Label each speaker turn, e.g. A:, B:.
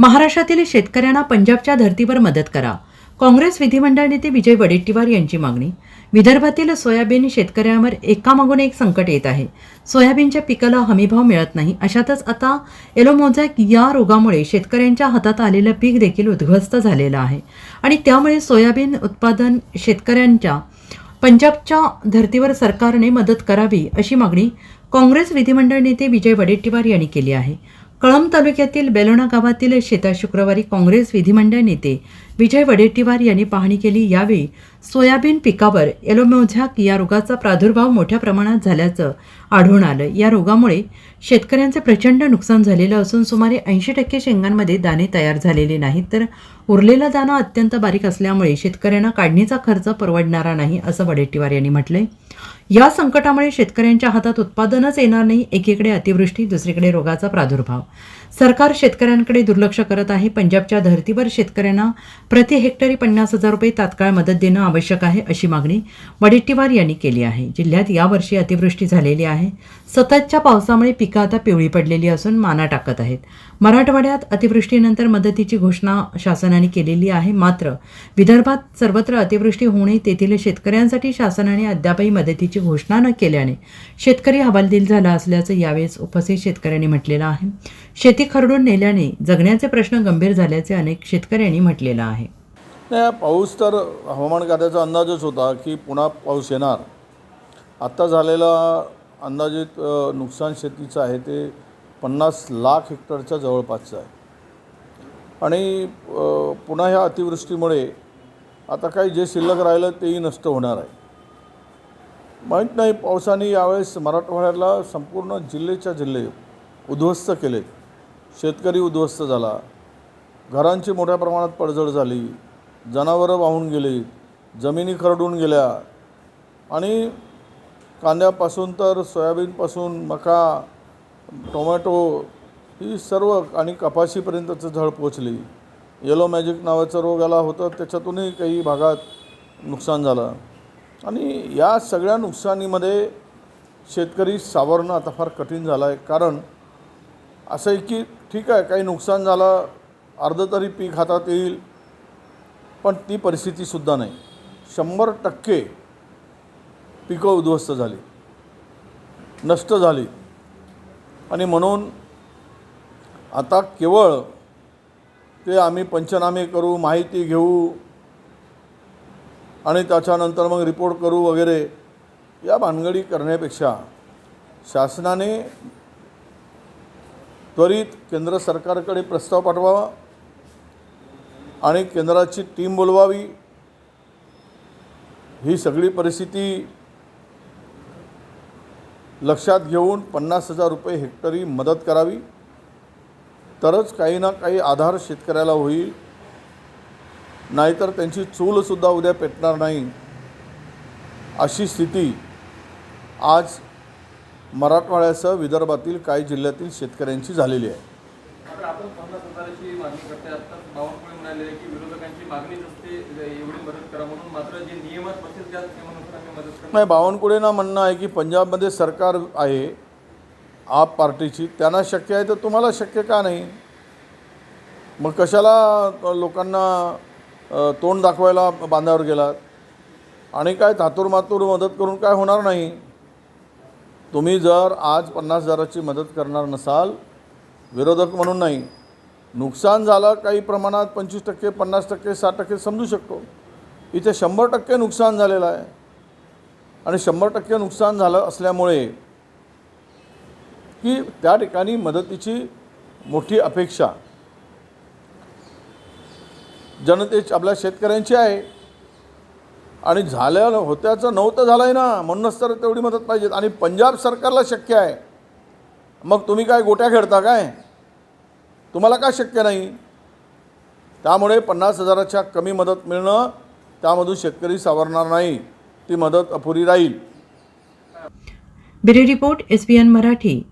A: महाराष्ट्रातील शेतकऱ्यांना पंजाबच्या धर्तीवर मदत करा. काँग्रेस विधिमंडळ नेते विजय वडेट्टीवार यांची मागणी. विदर्भातील सोयाबीन शेतकऱ्यांवर एकामागून एक संकट येत आहे. सोयाबीनच्या पिकाला हमीभाव मिळत नाही. अशातच आता एलोमोझॅक या रोगामुळे शेतकऱ्यांच्या हातात आलेलं पीक देखील उद्ध्वस्त झालेलं आहे. आणि त्यामुळे सोयाबीन उत्पादन शेतकऱ्यांच्या पंजाबच्या धर्तीवर सरकारने मदत करावी अशी मागणी काँग्रेस विधिमंडळ नेते विजय वडेट्टीवार यांनी केली आहे. कळंब तालुक्यातील बेलोणा गावातील शेतात शुक्रवारी काँग्रेस विधिमंडळ नेते विजय वडेट्टीवार यांनी पाहणी केली. यावेळी सोयाबीन पिकावर एलोमोझॅक या रोगाचा प्रादुर्भाव मोठ्या प्रमाणात झाल्याचं आढळून आलं. या रोगामुळे शेतकऱ्यांचे प्रचंड नुकसान झालेलं असून सुमारे ऐंशी टक्के शेंगांमध्ये दाणे तयार झालेले नाहीत. तर उरलेला दाणा अत्यंत बारीक असल्यामुळे शेतकऱ्यांना काढणीचा खर्च परवडणारा नाही असं वडेट्टीवार यांनी म्हटलंय. या संकटामुळे शेतकऱ्यांच्या हातात उत्पादनच येणार नाही. एकीकडे अतिवृष्टी दुसरीकडे रोगाचा प्रादुर्भाव. सरकार शेतकऱ्यांकडे दुर्लक्ष करत आहे. पंजाबच्या धर्तीवर शेतकऱ्यांना प्रति हेक्टरी पन्नास हजार रुपये तात्काळ मदत देणं आवश्यक आहे अशी मागणी वडेट्टीवार यांनी केली आहे. जिल्ह्यात यावर्षी अतिवृष्टी झालेली आहे. सततच्या पावसामुळे पिकं आता पिवळी पडलेली असून माना टाकत आहेत. मराठवाड्यात अतिवृष्टीनंतर मदतीची घोषणा शासनाने केलेली आहे. मात्र विदर्भात सर्वत्र अतिवृष्टी होणे तेथील शेतकऱ्यांसाठी शासनाने अद्यापही मदतीची घोषणा न केल्याने शेतकरी हवालदिल झाला असल्याचं यावेळेस उपस्थित शेतकऱ्यांनी म्हटलेलं आहे. शेती खरडून नेल्याने जगण्याचे प्रश्न गंभीर झाल्याचे अनेक शेतकऱ्यांनी म्हटलेलं आहे.
B: नाही पाऊस तर हवामान खात्याचा अंदाजच होता की पुन्हा पाऊस येणार. आत्ता झालेला अंदाजित नुकसान शेतीचं आहे ते पन्नास लाख हेक्टरच्या जवळपासचं आहे. आणि पुन्हा ह्या अतिवृष्टीमुळे आता काही जे शिल्लक राहिलं तेही नष्ट होणार आहे. माहीत नाही पावसाने यावेळेस मराठवाड्याला संपूर्ण जिल्ह्याच्या जिल्हे उद्ध्वस्त केले शेतकरी उद्ध्वस्त झाला. घरांची मोठ्या प्रमाणात पडझड झाली. जनावरं वाहून गेली. जमिनी खरडून गेल्या. आणि कांद्यापासून तर सोयाबीनपासून मका टोमॅटो ही सर्व आणि कपाशीपर्यंतचं झळ पोचली येलो मॅजिक नावाचा रोग आला होता. त्याच्यातूनही काही भागात नुकसान झालं. आणि या सगळ्या नुकसानीमध्ये शेतकरी सावरणं आता फार कठीण झालं आहे कारण असं आहे की ठीक आहे काही नुकसान झालं अर्ध तरी पीक हातात येईल पण ती परिस्थितीसुद्धा नाही. शंभर टक्के पिकं उद्ध्वस्त झाली नष्ट झाली. आणि म्हणून आता केवळ ते आम्ही पंचनामे करू माहिती घेऊ आणि त्याच्यानंतर मग रिपोर्ट करू वगैरे या भानगडी करण्यापेक्षा शासनाने त्वरित केंद्र सरकारकडे प्रस्ताव पाठवावा आणि केंद्राची टीम बोलवावी. ही सगळी परिस्थिती लक्षात घेऊन पन्नास हजार रुपये हेक्टरी मदत करावी. तरच काही ना काही आधार शेतकऱ्याला होईल. नाहीतर त्यांची चूलसुद्धा उद्या पेटणार नाही. अशी स्थिती आज मराठवाड्यासह विदर्भातील काही जिल्ह्यातील शेतकऱ्यांची झालेली आहे. नाही बावनकुळेंना म्हणणं आहे की पंजाबमध्ये सरकार आहे आप पार्टीची. त्यांना शक्य आहे तर तुम्हाला शक्य का नाही? मग कशाला लोकांना तोंड दाखवायला बांधावर गेलात? आणि काय थातूर मातूर मदत करून काय होणार नाही? तुम्ही जर आज पन्नास हजाराची मदत करणार नसाल विरोधक म्हणून नाही नुकसान झालं काही प्रमाणात पंचवीस टक्के पन्नास टक्के साठ टक्के समजू शकतो. इथे शंभर टक्के नुकसान झालेलं आहे. आणि शंभर टक्के नुकसान झालं असल्यामुळे की त्या ठिकाणी मदतीची मोठी अपेक्षा जनतेची आपल्या शेतकऱ्यांची आहे. आणि झाल्या होत्याचं नव्हतं झालं आहे ना. म्हणूनच तर तेवढी मदत पाहिजे. आणि पंजाब सरकारला शक्य आहे. मग तुम्ही काय गोट्या खेळता काय? तुम्हाला का शक्य नाही? त्यामुळे पन्नास हजाराच्या कमी मदत मिळणं त्यामधून शेतकरी सावरणार नाही. ती मदत अपुरी राहील.
A: Bureau report S Marathi.